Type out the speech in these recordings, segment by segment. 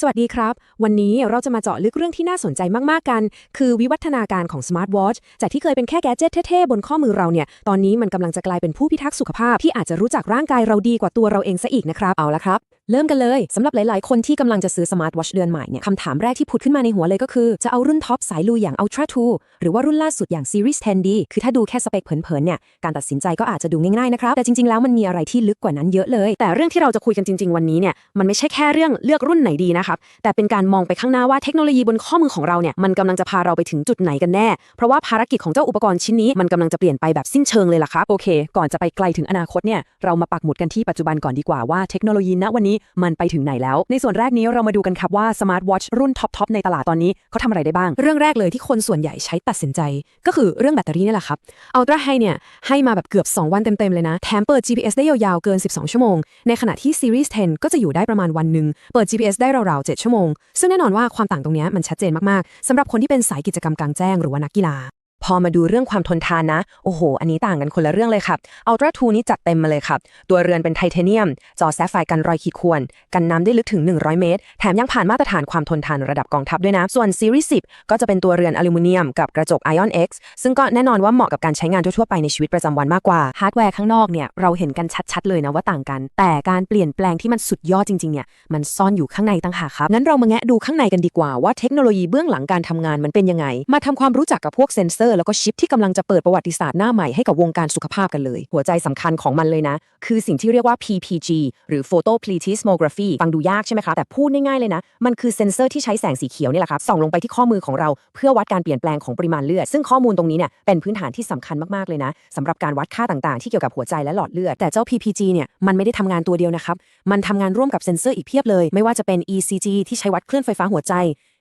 สวัสดีครับ วันนี้เราจะมาเจาะลึกเรื่องที่น่าสนใจมาก ๆ กัน คือวิวัฒนาการของสมาร์ทวอชจากที่เคยเป็นแค่แกจเจตเท่ๆ บนข้อมือเราเนี่ย ตอนนี้มันกำลังจะกลายเป็นผู้พิทักษ์สุขภาพที่อาจจะรู้จักร่างกายเราดีกว่าตัวเราเองซะอีกนะครับ เอาละครับ เริ่มกันเลยสำหรับหลาย ๆ คนที่กำลังจะซื้อสมาร์ทวอชเดือนใหม่เนี่ยคำถามแรกที่ผุดขึ้นมาในหัวเลยก็คือ จะเอารุ่นท็อปสายลุยอย่าง Ultra 2 หรือว่ารุ่นล่าสุดอย่าง Series 10 ดีคือถ้าดูแค่สเปคเผิน ๆ เนี่ย การตัดสินใจก็อาจจะดูง่าย ๆ นะครับ แต่จริง ๆ แล้วมันมีอะไรที่ลึกกว่านั้นเยอะเลย แต่เรื่องที่เราจะคุยกันจริง ๆ วันนี้เนี่ยมันไม่ใช่แค่เรื่องเลือกรุ่นไหนดีนะครับแต่เป็นการมองไปข้างหน้าว่าเทคโนโลยีบนข้อมือของเราเนี่ยมันกำลังจะพาเราไปถึงจุดไหนกันแน่ เพราะว่าภารกิจของเจ้าอุปกรณ์ชิ้นนี้มันกำลังจะเปลี่ยนไปแบบสิ้นเชิงเลยล่ะครับโอเค ก่อนจะไปไกลถึงอนาคตเนี่ยเรามาปักหมุดกันที่ปัจจุบันก่อนดีกว่าว่าเทคโนโลยีณวันนี้มันไปถึงไหนแล้ว ในส่วนแรกนี้เรามาดูกันครับว่าสมาร์ทวอชรุ่นท็อปๆในตลาดตอนนี้เขาทำอะไรได้บ้าง เรื่องแรกเลยที่คนส่วนใหญ่ใช้ตัดสินใจ ก็คือเรื่องแบตเตอรี่นี่แหละครับ Ultra High เนี่ยให้มาแบบเกือบ 2 วันเต็ม ๆ เลยนะ แถมเปิด GPS ได้ยาวๆเกิน 12 ชั่วโมง ในขณะที่ Series 10 ก็จะอยู่ได้ประมาณวันหนึ่งเปิด GPS ได้ราวๆ7ชั่วโมง ซึ่งแน่นอนว่าความต่างตรงนี้มันชัดเจนมากๆสำหรับคนที่เป็นสายกิจกรรมกลางแจ้งหรือว่านักกีฬา พอมาดูเรื่องความทนทานนะ โอ้โห อันนี้ต่างกันคนละเรื่องเลยครับ Ultra 2นี้จัดเต็มมาเลยครับ ตัวเรือนเป็นไทเทเนียม จอแซฟไฟร์กันรอยขีดข่วน กันน้ำได้ลึกถึง 100 เมตร แถมยังผ่านมาตรฐานความทนทานระดับกองทัพด้วยนะ ส่วน Series 10 ก็จะเป็นตัวเรือนอลูมิเนียมกับกระจก Ion X ซึ่งก็แน่นอนว่าเหมาะกับการใช้งานทั่วๆไปในชีวิตประจำวันมากกว่า ฮาร์ดแวร์ข้างนอกเนี่ยเราเห็นกันชัดๆเลยนะว่าต่างกัน แต่การเปลี่ยนแปลงที่มันสุดยอดจริงๆเนี่ยมันซ่อนอยู่ข้างในต่างหากครับงั้นเรามาแงะดูข้างในกันดีกว่าว่าเทคโนโลยีเบื้องหลังการทำงานมันเป็นยังไง มาทำความรู้จักกับพวกเซนเซอร์แล้วก็ชิปที่กำลังจะเปิดประวัติศาสตร์หน้าใหม่ให้กับวงการสุขภาพกันเลย หัวใจสำคัญของมันเลยนะ คือสิ่งที่เรียกว่า PPG หรือ Photo Plethysmography ฟังดูยากใช่ไหมครับแต่พูดง่ายๆเลยนะ มันคือเซ็นเซอร์ที่ใช้แสงสีเขียวนี่แหละครับส่องลงไปที่ข้อมือของเราเพื่อวัดการเปลี่ยนแปลงของปริมาณเลือด ซึ่งข้อมูลตรงนี้เนี่ยเป็นพื้นฐานที่สำคัญมากๆเลยนะสำหรับการวัดค่าต่างๆ ที่เกี่ยวกับหัวใจและหลอดเลือดแต่เจ้า PPG เนี่ยมันไม่ได้ทำงานตัวเดียวนะครับมันทำงานร่วมกับเซ็นเซอร์อีกเพียบเลย ไม่ว่าจะเป็น ECG ที่ใช้วัดคลื่นไฟฟ้าหัวใจ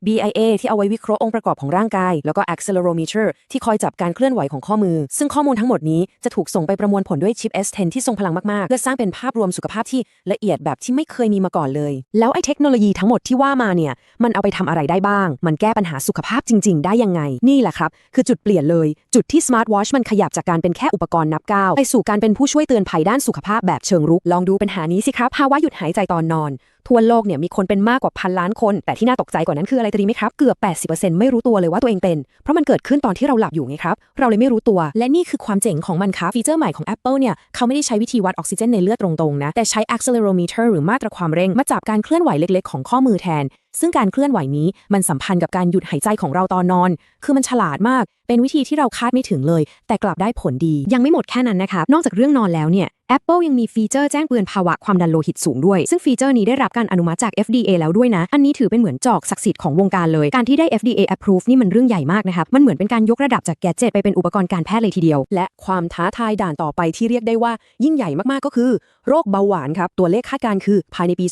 BIA ที่เอาไว้วิเคราะห์องค์ประกอบของร่างกาย แล้วก็ accelerometer ที่คอยจับการเคลื่อนไหวของข้อมือ ซึ่งข้อมูลทั้งหมดนี้จะถูกส่งไปประมวลผลด้วยชิป S10 ที่ทรงพลังมากๆเพื่อสร้างเป็นภาพรวมสุขภาพที่ละเอียดแบบที่ไม่เคยมีมาก่อนเลย แล้วไอ้เทคโนโลยีทั้งหมดที่ว่ามาเนี่ย มันเอาไปทำอะไรได้บ้าง มันแก้ปัญหาสุขภาพจริง ๆ ได้ยังไง นี่แหละครับ คือจุดเปลี่ยนเลย จุดที่ Smart Watch มันขยับจากการเป็นแค่อุปกรณ์นับก้าวไปสู่การเป็นผู้ช่วยเตือนภัยด้านสุขภาพแบบเชิงรุก ลองดูปัญหานี้สิครับภาวะหยุดหายใจตอนนอน ทั่วโลกเนี่ยมีคนเป็นมากกว่าพันล้านคน แต่ที่น่าตกใจกว่านั้นคืออะไรตรีไหมครับ เกือบ 80%ไม่รู้ตัวเลยว่าตัวเองเป็น เพราะมันเกิดขึ้นตอนที่เราหลับอยู่ไงครับ เราเลยไม่รู้ตัว และนี่คือความเจ๋งของมันครับ ฟีเจอร์ใหม่ของ Apple เนี่ย เขาไม่ได้ใช้วิธีวัดออกซิเจนในเลือดตรงๆนะ แต่ใช้ accelerometer หรือมาตรความเร่ง มาจับการเคลื่อนไหวเล็กๆ ของข้อมือแทน ซึ่งการเคลื่อนไหวนี้มันสัมพันธ์กับการหยุดหายใจของเราตอนนอน คือมันฉลาดมาก เป็นวิธีที่เราคาดไม่ถึงเลย แต่กลับได้ผลดี ยังไม่หมดแค่นั้นนะครับนอกจากเรื่องนอนแล้วเนี่ย Apple ยังมีฟีเจอร์แจ้งเตือนภาวะความดันโลหิตสูงด้วย ซึ่งฟีเจอร์นี้ได้รับการอนุมัติจาก FDA แล้วด้วยนะ อันนี้ถือเป็นเหมือนจอกศักดิ์สิทธิ์ของวงการเลย การที่ได้ FDA approve นี่มันเรื่องใหญ่มากนะครับ มันเหมือนเป็นการยกระดับจากแกดเจิตไปเป็นอุปกรณ์การแพทย์เลยทีเดียว และความท้าทายด่านต่อไปที่เรียกได้ว่ายิ่งใหญ่มากๆก็คือ โรคเบาหวานครับ ตัวเลขคาดการณ์คือภายในปี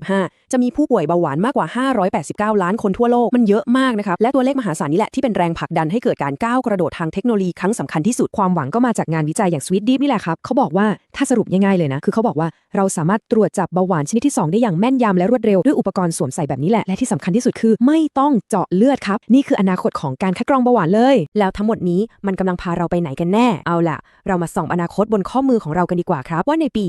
2025 จะมีผู้ป่วยเบาหวานมากกว่า 589 ล้านคนทั่วโลก มันเยอะมากนะครับ และตัวเลขมหาศาลนี้แหละที่เป็นแรงผลักดันให้เกิดการก้าวกระโดดทางเทคโนโลยีครั้งสำคัญที่สุด ความหวังก็มาจากงานวิจัยอย่าง Sweet Deep นี่แหละครับ เขาบอกว่า ถ้าสรุปง่ายๆเลยนะ คือเขาบอกว่าเราสามารถตรวจจับเบาหวานชนิดที่ 2 ได้อย่างแม่นยำและรวดเร็ว ด้วยอุปกรณ์สวมใส่แบบนี้แหละ และที่สำคัญที่สุดคือ ไม่ต้องเจาะเลือดครับ นี่คืออนาคตของการคัดกรองเบาหวานเลย แล้วทั้งหมดนี้มันกำลังพาเราไปไหนกันแน่ เอาล่ะ เรามาส่องอนาคตบนข้อมือของเรากันดีกว่าครับ ว่าในปี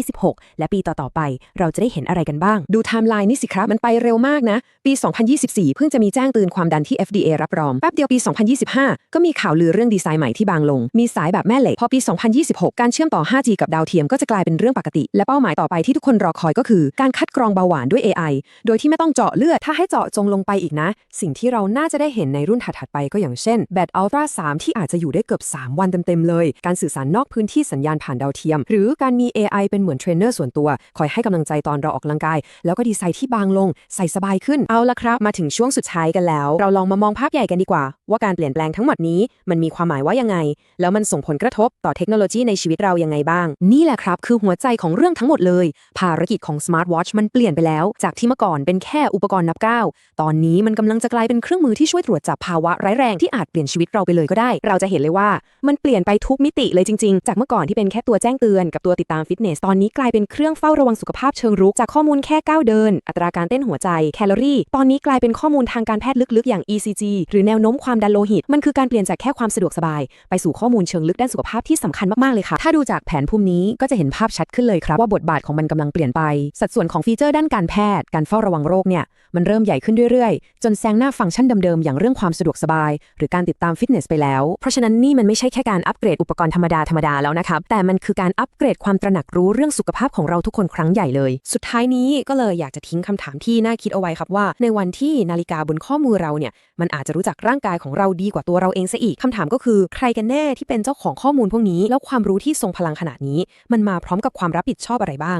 2026 และปีต่อๆไป เราจะได้เห็นอะไรกันบ้าง ดูไทม์ไลน์นี่สิครับ มันไปเร็วมากนะ ปี 2024 เพิ่งจะมีแจ้งเตือนความดันที่ FDA รับรอง แป๊บเดียวปี 2025 ก็มีข่าวลือเรื่องดีไซน์ใหม่ที่บางลง มีสายแบบแม่เหล็ก พอปี 2026 การเชื่อมต่อ 5G กับดาวเทียมก็จะกลายเป็นเรื่องปกติ และเป้าหมายต่อไปที่ทุกคนรอคอยก็คือ การคัดกรองเบาหวานด้วย AI โดยที่ไม่ต้องเจาะเลือดถ้าให้เจาะจงลงไปอีกนะ สิ่งที่เราน่าจะได้เห็นในรุ่นถัดๆไปก็อย่างเช่นแบตอัลตร้า3ที่อาจจะอยู่ได้เกือบ 3 วันเต็มๆเลย การสื่อสารนอกพื้นที่สัญญาณผ่านดาวเทียม หรือการมี AI เป็นเหมือนเทรนเนอร์ส่วนตัว คอยให้กำลังใจตอนเราออกกำลังกาย แล้วก็ดีไซน์ที่บางลง ใส่สบายขึ้นเอาละครับ มาถึงช่วงสุดท้ายกันแล้ว เราลองมามองภาพใหญ่กันดีกว่า ว่าการเปลี่ยนแปลงทั้งหมดนี้ มันมีความหมายว่ายังไง แล้วมันส่งผลกระทบต่อเทคโนโลยีในชีวิตเรายังไงบ้างนี่แหละครับ คือหัวใจของเรื่องทั้งหมดเลย ภารกิจของ Smart Watch มันเปลี่ยนไปแล้ว จากที่เมื่อก่อนเป็นแค่อุปกรณ์นับก้าวตอนนี้มันกำลังจะกลายเป็นเครื่องมือที่ช่วยตรวจจับภาวะร้ายแรงที่อาจเปลี่ยนชีวิตเราไปเลยก็ได้ เราจะเห็นเลยว่ามันเปลี่ยนไปทุกมิติเลยจริง ๆ จากเมื่อก่อนที่เป็นแค่ตัวแจ้งเตือนกับตัวติดตามฟิตเนสตอนนี้กลายเป็นเครื่องเฝ้าระวังสุขภาพเชิงรุกจากข้อมูลแค่ก้าวเดิน อัตราการเต้นหัวใจแคลอรี่ ตอนนี้กลายเป็นข้อมูลทางการแพทย์ลึกๆ อย่าง ECG หรือแนวโน้มความดันโลหิต มันคือการเปลี่ยนจากแค่ความสะดวกสบาย ไปสู่ข้อมูลเชิงลึกด้านสุขภาพที่สำคัญมากๆเลยค่ะ ถ้าดูจากแผนภูมินี้ก็จะเห็นภาพชัดขึ้นเลยครับว่าบทบาทของมันกำลังเปลี่ยนไป สัดส่วนของฟีเจอร์ด้านการแพทย์การเฝ้าระวังโรคเนี่ยมันเริ่มใหญ่ขึ้นเรื่อยๆ จนแซงหน้าฟังก์ชันเดิมๆอย่างเรื่องความสะดวกสบาย หรือการติดตามฟิตเนสไปแล้ว เพราะฉะนั้นนี่มันไม่ใช่แค่การอัปเกรดอุปกรณ์ธรรมดาธรรมดาแล้วนะครับแต่มันคือการอัปเกรดความตระหนักรู้เรื่องสุขภาพของเราทุกคนครั้งใหญ่เลย สุดท้ายนี้ก็เลยอยากจะทิ้งคำถามที่น่าคิดเอาไว้ครับว่า ในวันที่นาฬิกาบนข้อมือเราเนี่ยมันอาจจะรู้จักร่างกายของเราดีกว่าตัวเราเองซะอีกคำถามก็คือ ใครกันแน่ที่เป็นเจ้าของข้อมูลพวกนี้แล้วความรู้ที่ทรงพลังขนาดนี้ มันมาพร้อมกับความรับผิดชอบอะไรบ้าง